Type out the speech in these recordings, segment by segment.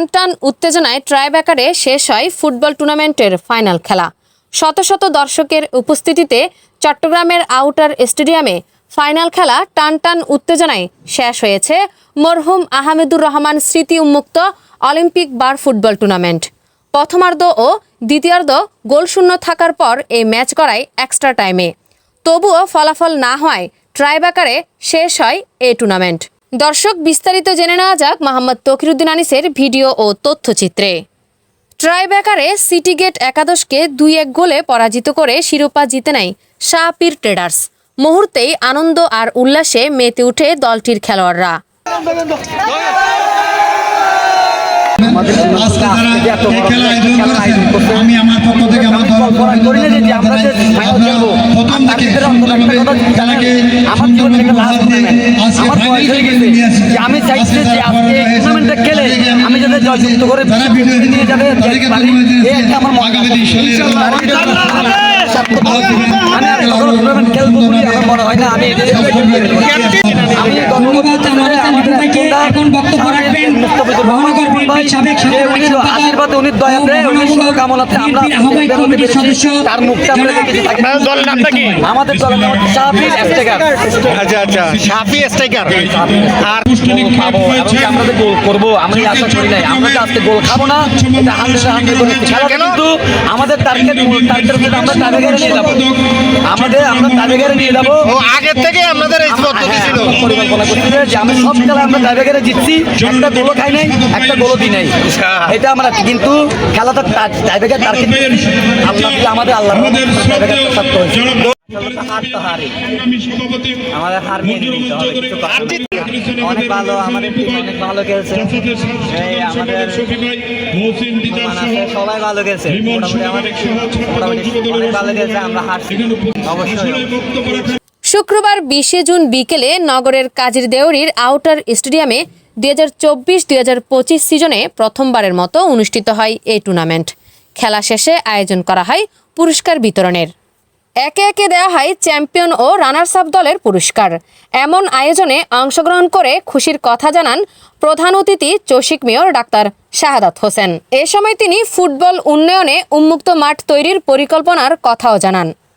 টান টান উত্তেজনায় ট্রাইব্যাকারে শেষ হয় ফুটবল টুর্নামেন্টের ফাইনাল খেলা। শত শত দর্শকের উপস্থিতিতে চট্টগ্রামের আউটার স্টেডিয়ামে ফাইনাল খেলা টান টান উত্তেজনায় শেষ হয়েছে মরহুম আহমেদুর রহমান স্মৃতি উন্মুক্ত অলিম্পিক বার ফুটবল টুর্নামেন্ট। প্রথমার্ধ ও দ্বিতীয়ার্ধ গোলশূন্য থাকার পর এই ম্যাচ করায় এক্সট্রা টাইমে তবুও ফলাফল না হওয়ায় ট্রাইব্যাকারে শেষ হয় এই টুর্নামেন্ট। দর্শক, বিস্তারিত জেনে নেওয়া যাক মোহাম্মদ তকিরুদ্দিন আনিসের ভিডিও ও তথ্যচিত্রে। ট্রাইব্যাকারে সিটি গেট একাদশকে দুই এক গোলে পরাজিত করে শিরোপা জিতে নেয় শাহপীর ট্রেডার্স। মুহূর্তেই আনন্দ আর উল্লাসে মেতে উঠে দলটির খেলোয়াড়রা। আমি আমার পক্ষ থেকে আমার কল্পনা করি না যে আমরা যে ফাইনাল খেলব প্রথম তার থেকে ভিতরে অন্তত একটা কথা কি জানেন? খেলাকে আমার জীবনে একটা লাস্ট সুন্দরভাবে টুর্নামেন্ট আজকে আমার ফাইনাল বয়স হয়ে গেছে। যে আমি চাইছি যে আজকে আজকে তারা টুর্নামেন্টটা খেলে তাদেরকে আমি যাতে জয়যুক্ত করে নিয়ে যাবে এই একটা আমার মনে আমি এখন বক্তব্য রাখবেন মহানগর বিএনপির সাবেক সাধারণ সম্পাদক আশীর্বাদ উনি দয়াতে আমরা তার মুখটা আমরা দেখেছি। দলের নামটা কি? আমাদের দলের নাম হচ্ছে শাহফিজ স্টেকার। আচ্ছা আচ্ছা। সাফি স্ট্রাইকার আর খাব আমরা যে গোল করব? আমি আশা করি নাই। আমরা আজকে গোল খাব না। এটা হান্ড্রেড হান্ড্রেড করে খেলা কিন্তু আমাদের টার্গেট টার্গেট হচ্ছে আমরা টার্গেটে নিয়ে যাব। আমাদের আমরা টার্গেটে নিয়ে যাব। ও আগের থেকে আপনাদের এই পদ্ধতি হ্যাঁ, ছিল পরিকল্পনা করছি যে আমি সব খেলা আমরা টার্গেটে জিতছি। একটা গোলও খাই নাই একটা গোলও দিই নাই। এটা আমরা কিন্তু খেলাটা আল্লাহ আমাদের আল্লাহ টার্গেটটা সত্য হয়েছে। হার তো হারি আমাদের হার মেনে নিতে হবে কিছু করার নেই। অনেক ভালো আমাদের অনেক ভালো খেলছে। আমাদের সবাই ভালো খেলছে। মোটামুটি আমাদের মোটামুটি অনেক ভালো খেলছে আমরা হারছি অবশ্যই। শুক্রবার বিশে জুন বিকেলে নগরের কাজীর দেউরির আউটার স্টেডিয়ামে দুই হাজার চব্বিশ দুই হাজার পঁচিশ সিজনে প্রথমবারের মতো অনুষ্ঠিত হয় এই টুর্নামেন্ট। খেলা শেষে আয়োজন করা হয় পুরস্কার বিতরণের। একে একে দেওয়া হয় চ্যাম্পিয়ন ও রানার্স আপ দলের পুরস্কার। এমন আয়োজনে অংশগ্রহণ করে খুশির কথা জানান প্রধান অতিথি চৌশিক মেয়র ডাক্তার শাহাদাত হোসেন। এ সময় তিনি ফুটবল উন্নয়নে উন্মুক্ত মাঠ তৈরির পরিকল্পনার কথাও জানান।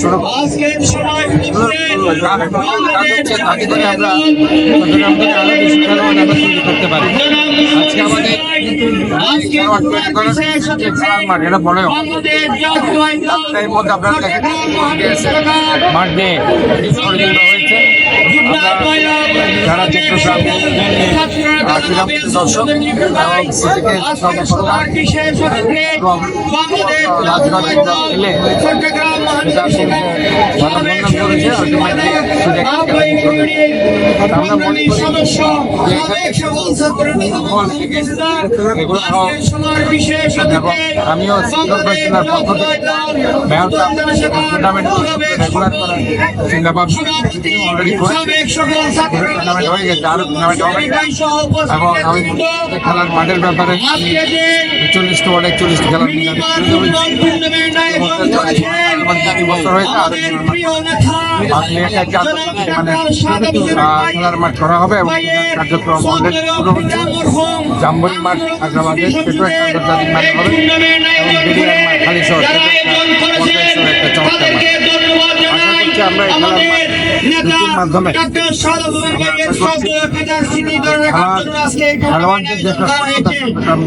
শুরু করতে পারি আজকে আমাদের মাঠ এটা বড় এর মধ্যে আপনারা দেখেন মাঠ দিয়ে পরিচালিত হয়েছে যারা চট্টগ্রাম ক্রীড়া দর্শক। এবং সিটিকে এবং রাজনৈতিক দল মিলে এটা মানববন্ধন করেছে। ultimately আমরা মনে করি এগুলো এবং আমিও সিঙ্গল পার্সনের পক্ষ থেকে মেয়র টুর্নামেন্ট রেগুলার করার চিন্তা ভাবনা অলরেডি টুর্নামেন্ট হয়ে গেছে। আরও টুর্নামেন্ট হবে। এবং আমি খেলার মাঠের ব্যাপারে চল্লিশটা ওয়ার্ড একচল্লিশটা খেলার বছর হয়েছে আরও মানে খেলার মাঠ করা হবে এবং কার্যক্রম জাম্বরি মাঠ আগ্রাবাদে সেটাও একটা আন্তর্জাতিক মাঠ হবে। এবং খালি শহর সেটা একটা পর্যায় একটা চমৎকার মাঠ করছি আমরা মাধ্যমে।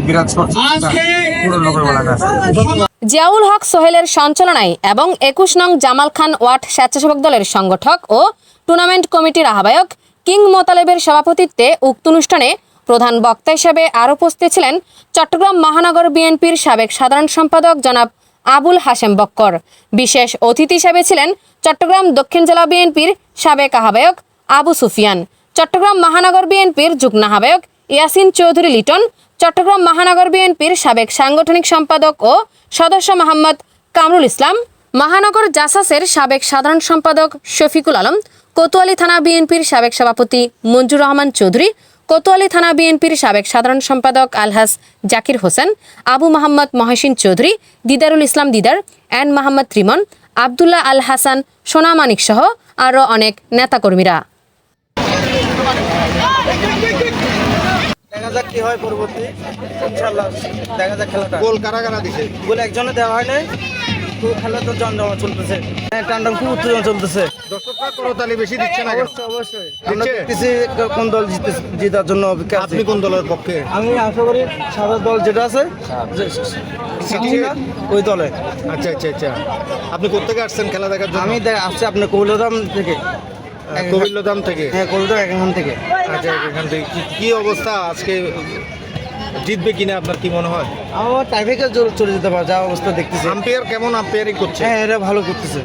বিরাজ করছি। এলাকায় জিয়াউল হক সোহেলের সঞ্চালনায় এবং একুশ নং জামাল খান ওয়াট স্বেচ্ছাসেবক দলের সংগঠক ও টুর্নামেন্ট কমিটির আহ্বায়ক কিং মোতালেবের সভাপতিত্বে উক্ত অনুষ্ঠানে প্রধান বক্তা হিসেবে আরও উপস্থিত ছিলেন চট্টগ্রাম মহানগর বিএনপির সাবেক সাধারণ সম্পাদক জনাব আবুল হাশেম বক্কর। বিশেষ অতিথি হিসেবে ছিলেন চট্টগ্রাম দক্ষিণ জেলা বিএনপির সাবেক আহ্বায়ক আবু সুফিয়ান, চট্টগ্রাম মহানগর বিএনপির যুগ্ম আহ্বায়ক ইয়াসিন চৌধুরী লিটন, চট্টগ্রাম মহানগর বিএনপির সাবেক সাংগঠনিক সম্পাদক ও সদস্য মোহাম্মদ কামরুল ইসলাম, মহানগর জাসাসের সাবেক সাধারণ সম্পাদক শফিকুল আলম, কোতোয়ালি থানা বিএনপির সাবেক সভাপতি মঞ্জুর রহমান চৌধুরী কোতোয়ালি থানা বিএনপির সাবেক সাধারণ সম্পাদক আলহাস জাকির হোসেন আবু মোহাম্মদ মহসিন চৌধুরী দিদারুল ইসলাম দিদার এন মোহাম্মদ রিমন আবদুল্লাহ আল হাসান সোনামানিক সহ আরও অনেক নেতাকর্মীরা। দেখা যাক কি হয় পরবর্তী। ইনশাল্লাহ দেখা যাক খেলাটা। গোল কারা কারা দিছে। গোল একজনে দেওয়া হয় নাই। তো খেলা তো জমজমা চলতেছে। হ্যাঁ টান্ডাম খুব উত্তেজনা চলতেছে। দর্শকরা করতালি বেশি দিচ্ছে না অবশ্যই অবশ্যই। আমরা দেখতেছি কোন দল জিতে জেতার জন্য অপেক্ষা আপনি কোন দলের পক্ষে? আমি আশা করি সাদা দল যেটা আছে না, ওই দলে। আচ্ছা আচ্ছা আচ্ছা। আপনি কোথেকে আসছেন খেলা দেখার জন্য? আমি আসছি আপনার কৌলদাম থেকে। কবিল্লদাম থেকে? হ্যাঁ এখান থেকে। আচ্ছা এখান থেকে। কি অবস্থা আজকে? জিতবে কিনা আপনার কি মনে হয়? আমার টাইফেকে চলে যেতে পারে যা অবস্থা দেখতেছি। আম্পায়ার কেমন আম্পায়ারিং করছে? হ্যাঁ এরা ভালো করতেছে।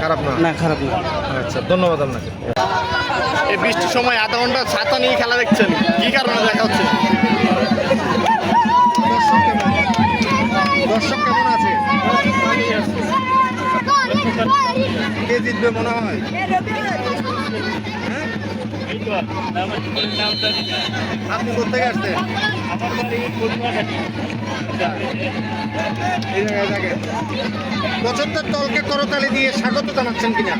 খারাপ না? না খারাপ না। আচ্ছা ধন্যবাদ আপনাকে। এই বৃষ্টির সময় আধা ঘণ্টা ছাতা নিয়ে খেলা দেখছেন। কি কারণে দেখা হচ্ছে? দর্শক কেমন আছে? কে জিতবে মনে হয় হ্যাঁ? আপনি কোথেকে আসছেন? এই জায়গায় জায়গায়। পঁচাত্তর দলকে করতালি দিয়ে স্বাগত জানাচ্ছেন কিনা?